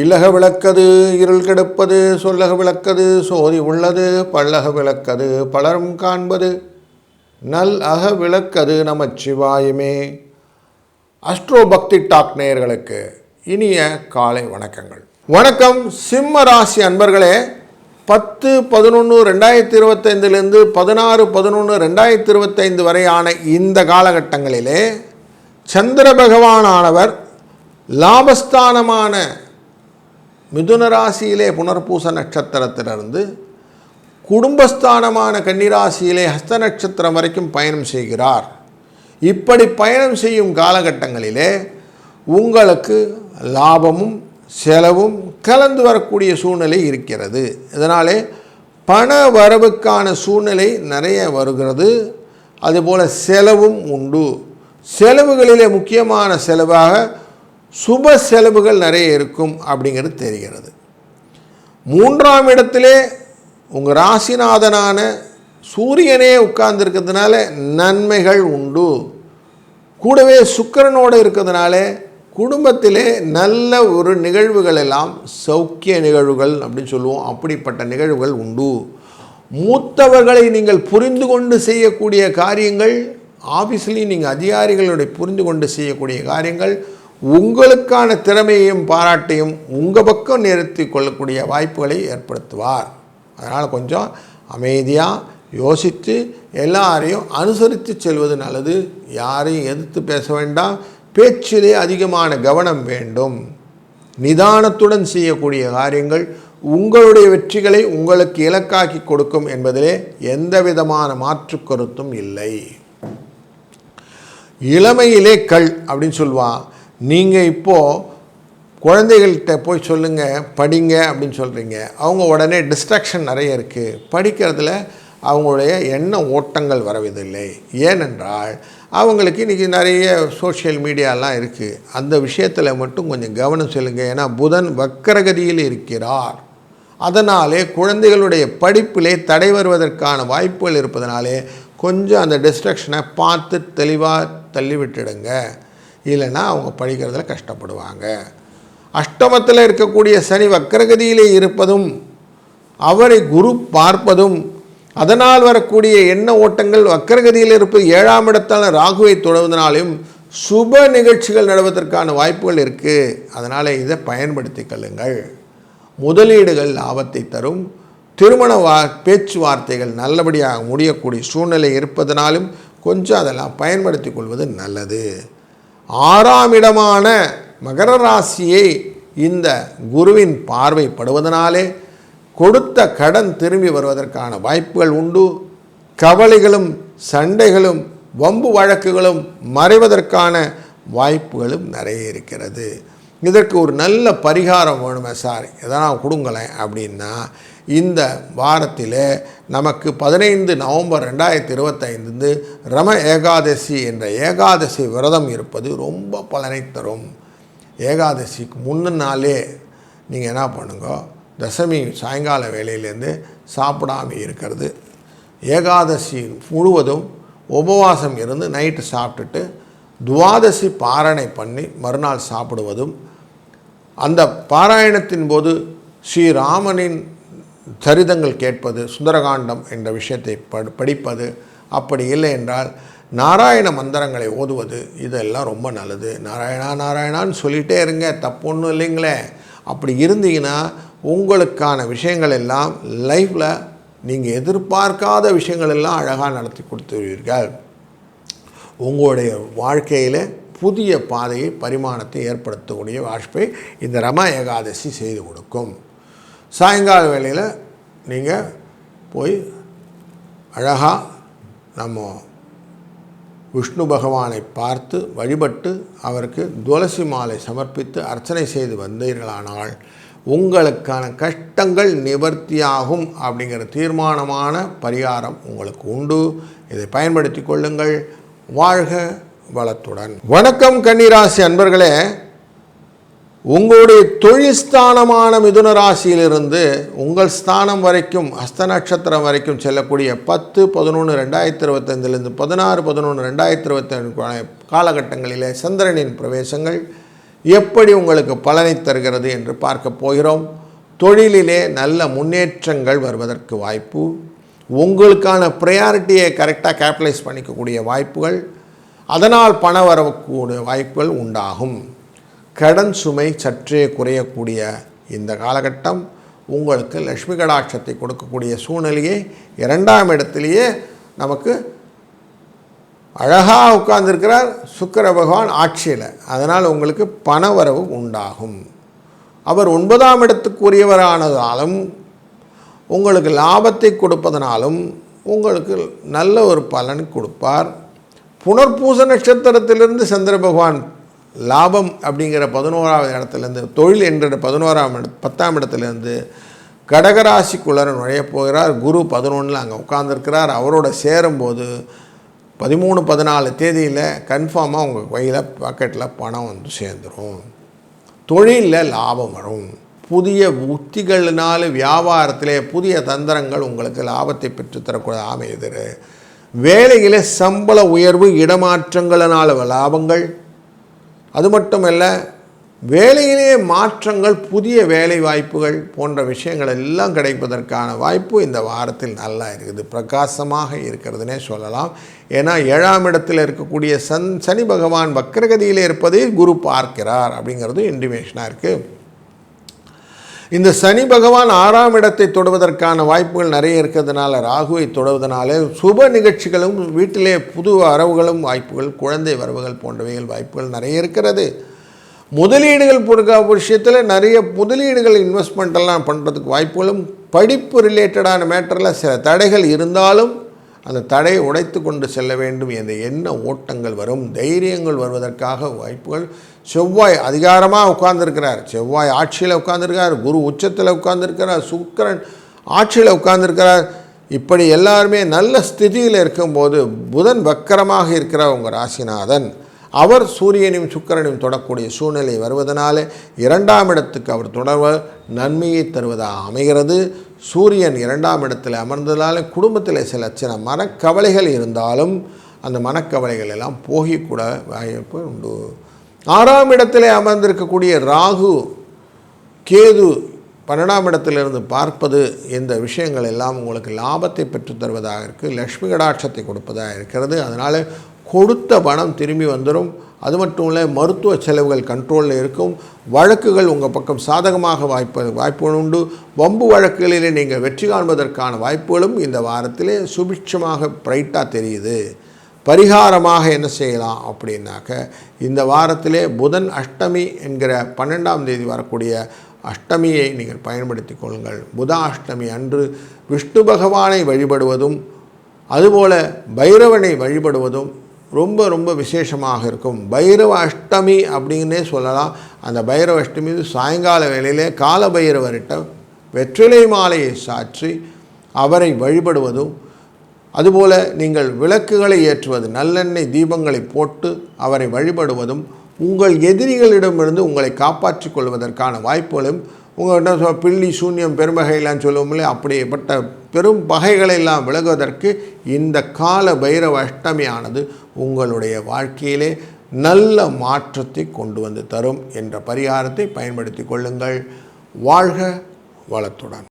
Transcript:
இல்லக விளக்கது இருள் கெடுப்பது சொல்லக விளக்கது சோதி உள்ளது பல்லக விளக்கது பலரும் காண்பது. நல் அக விளக்கது நமச்சிவாயுமே. அஸ்ட்ரோ பக்தி டாக் நேயர்களுக்கு இனிய காலை வணக்கங்கள். வணக்கம். சிம்ம ராசி அன்பர்களே பத்து பதினொன்று ரெண்டாயிரத்தி இருபத்தைந்திலிருந்து பதினாறு பதினொன்று ரெண்டாயிரத்தி இருபத்தைந்து வரையான இந்த காலகட்டங்களிலே சந்திர பகவானானவர் லாபஸ்தானமான மிதுன ராசியிலே புனர்பூச நட்சத்திரத்திலிருந்து குடும்பஸ்தானமான கன்னிராசியிலே ஹஸ்த நட்சத்திரம் வரைக்கும் பயணம் செய்கிறார். இப்படி பயணம் செய்யும் காலகட்டங்களிலே உங்களுக்கு லாபமும் செலவும் கலந்து வரக்கூடிய சூழ்நிலை இருக்கிறது. இதனாலே பண வரவுக்கான சூழ்நிலை நிறைய வருகிறது. அதுபோல் செலவும் உண்டு. செலவுகளிலே முக்கியமான செலவாக சுப செலவுகள் நிறைய இருக்கும் அப்படிங்கிறது தெரிகிறது. மூன்றாம் இடத்திலே உங்கள் ராசிநாதனான சூரியனே உட்கார்ந்துருக்கிறதுனால நன்மைகள் உண்டு. கூடவே சுக்கிரனோடு இருக்கிறதுனால குடும்பத்திலே நல்ல ஒரு நிகழ்வுகள் எல்லாம் சௌக்கிய நிகழ்வுகள் அப்படின்னு சொல்லுவோம். அப்படிப்பட்ட நிகழ்வுகள் உண்டு. மூத்தவர்களை நீங்கள் புரிந்து கொண்டு செய்யக்கூடிய காரியங்கள் ஆஃபீஸ்லேயும் நீங்கள் அதிகாரிகளுடைய புரிந்து கொண்டு செய்யக்கூடிய காரியங்கள் உங்களுக்கான திறமையையும் பாராட்டையும் உங்கள் பக்கம் நிறுத்தி கொள்ளக்கூடிய வாய்ப்புகளை ஏற்படுத்துவார். அதனால் கொஞ்சம் அமைதியாக யோசித்து எல்லாரையும் அனுசரித்து செல்வது நல்லது. யாரையும் எதிர்த்து பேச வேண்டாம். பேச்சிலே அதிகமான கவனம் வேண்டும். நிதானத்துடன் செய்யக்கூடிய காரியங்கள் உங்களுடைய வெற்றிகளை உங்களுக்கு இலக்காக்கி கொடுக்கும் என்பதிலே எந்த விதமான மாற்று கருத்தும் இல்லை. இளமையிலே கல் அப்படின்னு சொல்லுவான் நீங்கள் இப்போது குழந்தைகள்கிட்ட போய் சொல்லுங்கள் படிங்க அப்படின்னு சொல்கிறீங்க அவங்க உடனே டிஸ்ட்ராக்ஷன் நிறைய இருக்குது படிக்கிறதுல அவங்களுடைய எண்ண ஓட்டங்கள் வரவதில்லை. ஏனென்றால் அவங்களுக்கு இன்றைக்கி நிறைய சோஷியல் மீடியாலாம் இருக்குது அந்த விஷயத்தில் மட்டும் கொஞ்சம் கவனம் செல்லுங்கள் ஏன்னா புதன் வக்கரகதியில் இருக்கிறார். அதனாலே குழந்தைகளுடைய படிப்பிலே தடை வருவதற்கான வாய்ப்புகள் இருப்பதனாலே கொஞ்சம் அந்த டிஸ்ட்ரக்ஷனை பார்த்து தெளிவாக தள்ளிவிட்டுடுங்க. இல்லைன்னா அவங்க படிக்கிறதுல கஷ்டப்படுவாங்க. அஷ்டமத்தில் இருக்கக்கூடிய சனி வக்கரகதியிலே இருப்பதும் அவரை குரு பார்ப்பதும் அதனால் வரக்கூடிய எண்ண ஓட்டங்கள் வக்கரகதியில் இருப்பது ஏழாம் இடத்தான ராகுவை தொடர்வதனாலையும் சுப நிகழ்ச்சிகள் நடவதற்கான வாய்ப்புகள் இருக்குது அதனால் இதை பயன்படுத்தி கொள்ளுங்கள். முதலீடுகள் லாபத்தை தரும். திருமண வா பேச்சுவார்த்தைகள் நல்லபடியாக முடியக்கூடிய சூழ்நிலை இருப்பதனாலும் கொஞ்சம் அதெல்லாம் பயன்படுத்தி கொள்வது நல்லது. ஆறாம் இடமான மகர ராசியை இந்த குருவின் பார்வைப்படுவதனாலே கொடுத்த கடன் திரும்பி வருவதற்கான வாய்ப்புகள் உண்டு. கவலைகளும் சண்டைகளும் வம்பு வழக்குகளும் மறைவதற்கான வாய்ப்புகளும் நிறைய இருக்கிறது. இதற்கு ஒரு நல்ல பரிகாரம் வேணுமே சார். எதனா கொடுங்களேன் அப்படின்னா இந்த வாரத்தில் நமக்கு பதினைந்து நவம்பர் ரெண்டாயிரத்தி இருபத்தைந்து ரம ஏகாதசி என்ற ஏகாதசி விரதம் இருப்பது ரொம்ப பலனை தரும். ஏகாதசிக்கு முன்ன நாளே நீங்கள் என்ன பண்ணுங்க தசமி சாயங்கால வேலையிலேருந்து சாப்பிடாம இருக்கிறது. ஏகாதசி முழுவதும் உபவாசம் இருந்து நைட்டு சாப்பிட்டுட்டு துவாதசி பாரணை பண்ணி மறுநாள் சாப்பிடுவதும் அந்த பாராயணத்தின் போது ஸ்ரீராமனின் சரிதங்கள் கேட்பது சுந்தரகாண்டம் என்ற விஷயத்தை படிப்பது அப்படி இல்லை என்றால் நாராயண மந்திரங்களை ஓதுவது இதெல்லாம் ரொம்ப நல்லது. நாராயணா நாராயணான்னு சொல்லிகிட்டே இருங்க தப்பு ஒன்றும் இல்லைங்களே. அப்படி இருந்தீங்கன்னா உங்களுக்கான விஷயங்கள் எல்லாம் லைஃப்பில் நீங்கள் எதிர்பார்க்காத விஷயங்கள் எல்லாம் அழகாக நடத்தி கொடுத்துருவீர்கள் உங்களுடைய வாழ்க்கையில் புதிய பாதையை பரிமாணத்தை ஏற்படுத்தக்கூடிய வாய்ப்பை இந்த ரம ஏகாதசி செய்து கொடுக்கும். சாயங்கால வேளையில் நீங்கள் போய் அழகாக நம்ம விஷ்ணு பகவானை பார்த்து வழிபட்டு அவருக்கு துளசி மாலை சமர்ப்பித்து அர்ச்சனை செய்து வந்தீர்களானால் உங்களுக்கான கஷ்டங்கள் நிவர்த்தியாகும் அப்படிங்கிற தீர்மானமான பரிகாரம் உங்களுக்கு உண்டு. இதை பயன்படுத்தி கொள்ளுங்கள். வாழ்க வளத்துடன். வணக்கம் கன்னிராசி அன்பர்களே. உங்களுடைய தொழில் ஸ்தானமான மிதுன ராசியிலிருந்து உங்கள் ஸ்தானம் வரைக்கும் ஹஸ்த நட்சத்திரம் வரைக்கும் செல்லக்கூடிய பத்து பதினொன்று ரெண்டாயிரத்தி இருபத்தைந்துலேருந்து பதினாறு பதினொன்று ரெண்டாயிரத்தி இருபத்தி காலகட்டங்களிலே சந்திரனின் பிரவேசங்கள் எப்படி உங்களுக்கு பலனை தருகிறது என்று பார்க்க போகிறோம். தொழிலிலே நல்ல முன்னேற்றங்கள் வருவதற்கு வாய்ப்பு உங்களுக்கான ப்ரையாரிட்டியை கரெக்டாக கேபிட்டலைஸ் பண்ணிக்கக்கூடிய வாய்ப்புகள் அதனால் பண வரக்கூடிய வாய்ப்புகள் உண்டாகும். கடன் சுமை சற்றே குறையக்கூடிய இந்த காலகட்டம் உங்களுக்கு லக்ஷ்மி கடாட்சத்தை கொடுக்கக்கூடிய சூழ்நிலையை இரண்டாம் இடத்திலேயே நமக்கு அழகாக உட்கார்ந்துருக்கிறார் சுக்கர பகவான் ஆட்சியில். அதனால் உங்களுக்கு பணவரவு உண்டாகும். அவர் ஒன்பதாம் இடத்துக்குரியவரானதாலும் உங்களுக்கு லாபத்தை கொடுப்பதனாலும் உங்களுக்கு நல்ல ஒரு பலன் கொடுப்பார். புனர்பூச நட்சத்திரத்திலிருந்து சந்திர பகவான் லாபம் அப்படிங்கிற பதினோராவது இடத்துலேருந்து தொழில் என்ற பதினோராம் இட பத்தாம் இடத்துலேருந்து கடகராசிக்குள்ளர நுழையப் போகிறார். குரு பதினொன்றில் அங்கே உட்காந்துருக்கிறார் அவரோட சேரும்போது பதிமூணு பதினாலு தேதியில் கன்ஃபார்மாக உங்கள் கையில் பாக்கெட்டில் பணம் வந்து சேர்ந்துடும் தொழிலில் லாபம் வரும். புதிய உத்திகளினால் வியாபாரத்திலே புதிய தந்திரங்கள் உங்களுக்கு லாபத்தை பெற்றுத்தரக்கூடிய அமையுது வேலையில் சம்பள உயர்வு இடமாற்றங்களினால் லாபங்கள். அது மட்டுமல்ல வேலையிலே மாற்றங்கள் புதிய வேலை வாய்ப்புகள் போன்ற விஷயங்கள் எல்லாம் கிடைப்பதற்கான வாய்ப்பு இந்த வாரத்தில் நல்லா இருக்குது. பிரகாசமாக இருக்கிறதுனே சொல்லலாம். ஏன்னா ஏழாம் இடத்தில் இருக்கக்கூடிய சன் சனி பகவான் வக்கரகதியில் இருப்பதை குரு பார்க்கிறார் அப்படிங்கிறது இன்டிமேஷனாக இருக்குது இந்த சனி பகவான் ஆறாம் இடத்தை தொடுவதற்கான வாய்ப்புகள் நிறைய இருக்கிறதுனால ராகுவை தொடுவதனால சுப நிகழ்ச்சிகளும் வீட்டிலே புது வரவுகளும் வாய்ப்புகள் குழந்தை வரவுகள் போன்றவைகள் வாய்ப்புகள் நிறைய இருக்கிறது. முதலீடுகள் பொறுக்க விஷயத்தில் நிறைய முதலீடுகள் இன்வெஸ்ட்மெண்ட் எல்லாம் பண்ணுறதுக்கு வாய்ப்புகளும் படிப்பு ரிலேட்டடான மேட்டரில் சில தடைகள் இருந்தாலும் அந்த தடையை உடைத்து கொண்டு செல்ல வேண்டும் என்ற எண்ண ஓட்டங்கள் வரும். தைரியங்கள் வருவதற்காக வாய்ப்புகள். செவ்வாய் அதிகாரமாக உட்கார்ந்துருக்கிறார். செவ்வாய் ஆட்சியில் உட்கார்ந்துருக்கார் குரு உச்சத்தில் உட்கார்ந்துருக்கிறார். சுக்கரன் ஆட்சியில் உட்கார்ந்துருக்கிறார். இப்படி எல்லாருமே நல்ல ஸ்திதியில் இருக்கும்போது புதன் வக்கரமாக இருக்கிற உங்கள் ராசிநாதன். அவர் சூரியனையும் சுக்கரனையும் தொடக்கூடிய சூழ்நிலை வருவதனாலே இரண்டாம் இடத்துக்கு அவர் தொடர்வ நன்மையை தருவதாக அமைகிறது. சூரியன் இரண்டாம் இடத்தில் அமர்ந்ததால் குடும்பத்தில் சில சில மனக்கவலைகள் இருந்தாலும் அந்த மனக்கவலைகள் எல்லாம் போகிக்கூட வாய்ப்பு உண்டு. ஆறாம் இடத்திலே அமர்ந்திருக்கக்கூடிய ராகு கேது பன்னெண்டாம் இடத்திலிருந்து பார்ப்பது இந்த விஷயங்கள் எல்லாம் உங்களுக்கு லாபத்தை பெற்றுத் தருவதாக இருக்குது லக்ஷ்மி கடாட்சத்தை கொடுப்பதாக இருக்கிறது. அதனால் கொடுத்த பணம் திரும்பி வந்துடும் அது மட்டும் இல்லை மருத்துவ செலவுகள் கண்ட்ரோலில் இருக்கும். வழக்குகள் உங்கள் பக்கம் சாதகமாக வாய்ப்பு வாய்ப்புகள் உண்டு. வம்பு வழக்குகளிலே நீங்கள் வெற்றி காண்பதற்கான வாய்ப்புகளும் இந்த வாரத்திலே சுபிட்சமாக பிரைட்டாக தெரியுது. பரிகாரமாக என்ன செய்யலாம் அப்படின்னாக்க இந்த வாரத்திலே புதன் அஷ்டமி என்கிற பன்னெண்டாம் தேதி வரக்கூடிய அஷ்டமியை நீங்கள் பயன்படுத்தி கொள்ளுங்கள். புத அஷ்டமி அன்று விஷ்ணு பகவானை வழிபடுவதும் அதுபோல பைரவனை வழிபடுவதும் ரொம்ப ரொம்ப விசேஷமாக இருக்கும். பைரவ அஷ்டமி அப்படின்னே சொல்லலாம். அந்த பைரவ அஷ்டமி சாயங்கால வேளையிலே கால பைரவர்கிட்ட வெற்றிலை மாலையை சாற்றி அவரை வழிபடுவதும் அதுபோல நீங்கள் விளக்குகளை ஏற்றுவது நல்லெண்ணெய் தீபங்களை போட்டு அவரை வழிபடுவதும் உங்கள் எதிரிகளிடமிருந்து உங்களை காப்பாற்றிக் கொள்வதற்கான வாய்ப்புகளும் உங்கள்கிட்ட சொ பில்லி சூன்யம் பெரும்பகையெல்லாம் சொல்லுவோம்லே அப்படிப்பட்ட பெரும் பகைகளெல்லாம் விலகுவதற்கு இந்த கால பைரவ அஷ்டமியானது உங்களுடைய வாழ்க்கையிலே நல்ல மாற்றத்தை கொண்டு வந்து தரும் என்ற பரிகாரத்தை பயன்படுத்தி கொள்ளுங்கள். வாழ்க வளத்துடன்.